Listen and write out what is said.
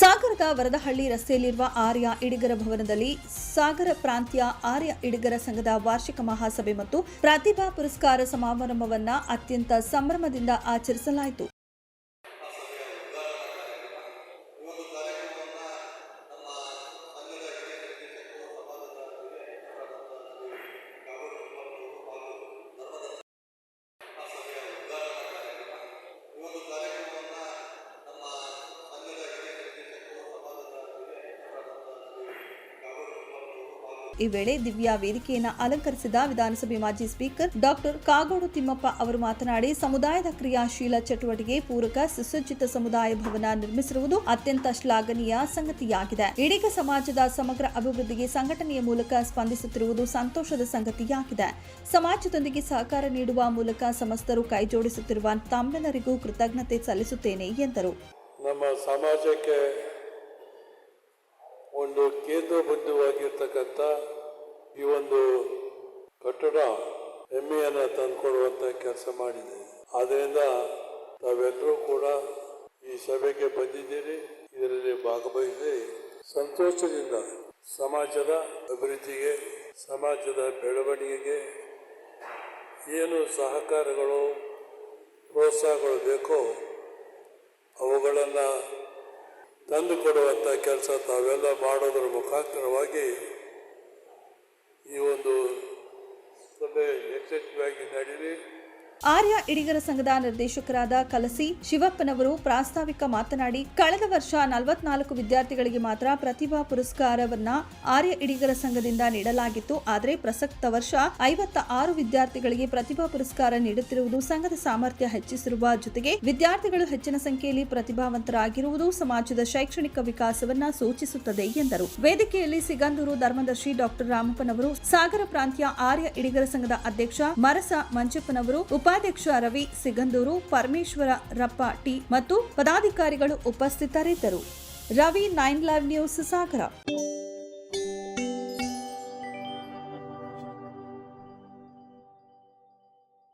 ಸಾಗರದ ವರದಹಳ್ಳಿ ರಸ್ತೆಯಲ್ಲಿರುವ ಆರ್ಯ ಇಡಿಗರ ಭವನದಲ್ಲಿ ಸಾಗರ ಪ್ರಾಂತ್ಯ ಆರ್ಯ ಇಡಿಗರ ಸಂಘದ ವಾರ್ಷಿಕ ಮಹಾಸಭೆ ಮತ್ತು ಪ್ರತಿಭಾ ಪುರಸ್ಕಾರ ಸಮಾರಂಭವನ್ನು ಅತ್ಯಂತ ಸಂಭ್ರಮದಿಂದ ಆಚರಿಸಲಾಯಿತು. ಈ ವೇಳೆ ದಿವ್ಯಾ ವೇದಿಕೆಯನ್ನು ಅಲಂಕರಿಸಿದ ವಿಧಾನಸಭೆ ಮಾಜಿ ಸ್ಪೀಕರ್ ಡಾಕ್ಟರ್ ಕಾಗೋಡು ತಿಮ್ಮಪ್ಪ ಅವರು ಮಾತನಾಡಿ, ಸಮುದಾಯದ ಕ್ರಿಯಾಶೀಲ ಚಟುವಟಿಕೆ ಪೂರಕ ಸುಸಜ್ಜಿತ ಸಮುದಾಯ ಭವನ ನಿರ್ಮಿಸಿರುವುದು ಅತ್ಯಂತ ಶ್ಲಾಘನೀಯ ಸಂಗತಿಯಾಗಿದೆ. ಇಡೀ ಸಮಾಜದ ಸಮಗ್ರ ಅಭಿವೃದ್ಧಿಗೆ ಸಂಘಟನೆಯ ಮೂಲಕ ಸ್ಪಂದಿಸುತ್ತಿರುವುದು ಸಂತೋಷದ ಸಂಗತಿಯಾಗಿದೆ. ಸಮಾಜದೊಂದಿಗೆ ಸಹಕಾರ ನೀಡುವ ಮೂಲಕ ಸಮಸ್ತರು ಕೈಜೋಡಿಸುತ್ತಿರುವ ತಮ್ಮೆಲ್ಲರಿಗೂ ಕೃತಜ್ಞತೆ ಸಲ್ಲಿಸುತ್ತೇನೆ ಎಂದರು. ನಮ್ಮ ಸಮಾಜಕ್ಕೆ ಒಂದು ಕೇಂದ್ರ ಬಿಂದುವಾಗಿರ್ತಕ್ಕಂಥ ಈ ಒಂದು ಕಟ್ಟಡ ಹೆಮ್ಮೆಯನ್ನು ತಂದುಕೊಡುವಂಥ ಕೆಲಸ ಮಾಡಿದೆ. ಆದ್ದರಿಂದ ತಾವೆಲ್ಲರೂ ಕೂಡ ಈ ಸಭೆಗೆ ಬಂದಿದ್ದೀರಿ. ಇದರಲ್ಲಿ ಭಾಗವಹಿಸಿ ಸಂತೋಷದಿಂದ ಸಮಾಜದ ಅಭಿವೃದ್ಧಿಗೆ, ಸಮಾಜದ ಬೆಳವಣಿಗೆಗೆ ಏನು ಸಹಕಾರಗಳು, ಪ್ರೋತ್ಸಾಹಗಳು ಬೇಕೋ ಅವುಗಳನ್ನು ತಂದು ಕೊಡುವಂಥ ಕೆಲಸ ತಾವೆಲ್ಲ ಮಾಡೋದರ ಮುಖಾಂತರವಾಗಿ ಈ ಒಂದು ಸಭೆ ಯಶಸ್ವಿಯಾಗಿ ನಡೀಲಿ ಆರ್ಯ ಇಡಿಗರ ಸಂಘದ ನಿರ್ದೇಶಕರಾದ ಕಲಸಿ ಶಿವಪ್ಪನವರು ಪ್ರಾಸ್ತಾವಿಕ ಮಾತನಾಡಿ, ಕಳೆದ ವರ್ಷ ನಲವತ್ನಾಲ್ಕು ವಿದ್ಯಾರ್ಥಿಗಳಿಗೆ ಮಾತ್ರ ಪ್ರತಿಭಾ ಪುರಸ್ಕಾರವನ್ನ ಆರ್ಯ ಇಡಿಗರ ಸಂಘದಿಂದ ನೀಡಲಾಗಿತ್ತು. ಆದರೆ ಪ್ರಸಕ್ತ ವರ್ಷ ಐವತ್ತ ಆರು ವಿದ್ಯಾರ್ಥಿಗಳಿಗೆ ಪ್ರತಿಭಾ ಪುರಸ್ಕಾರ ನೀಡುತ್ತಿರುವುದು ಸಂಘದ ಸಾಮರ್ಥ್ಯ ಹೆಚ್ಚಿಸಿರುವ ಜೊತೆಗೆ ವಿದ್ಯಾರ್ಥಿಗಳು ಹೆಚ್ಚಿನ ಸಂಖ್ಯೆಯಲ್ಲಿ ಪ್ರತಿಭಾವಂತರಾಗಿರುವುದು ಸಮಾಜದ ಶೈಕ್ಷಣಿಕ ವಿಕಾಸವನ್ನ ಸೂಚಿಸುತ್ತದೆ ಎಂದರು. ವೇದಿಕೆಯಲ್ಲಿ ಸಿಗಂದೂರು ಧರ್ಮದರ್ಶಿ ಡಾಕ್ಟರ್ ರಾಮಪ್ಪನವರು, ಸಾಗರ ಪ್ರಾಂತ್ಯ ಆರ್ಯ ಇಡಿಗರ ಸಂಘದ ಅಧ್ಯಕ್ಷ ಮರಸ ಮಂಜಪ್ಪನವರು ಉಪಾಧ್ಯಕ್ಷ ರವಿ ಸಿಗಂದೂರು ಪರಮೇಶ್ವರ ರಪ್ಪ ಟಿ ಮತ್ತು ಪದಾಧಿಕಾರಿಗಳು ಉಪಸ್ಥಿತರಿದ್ದರು. Ravi nine live news Sagara.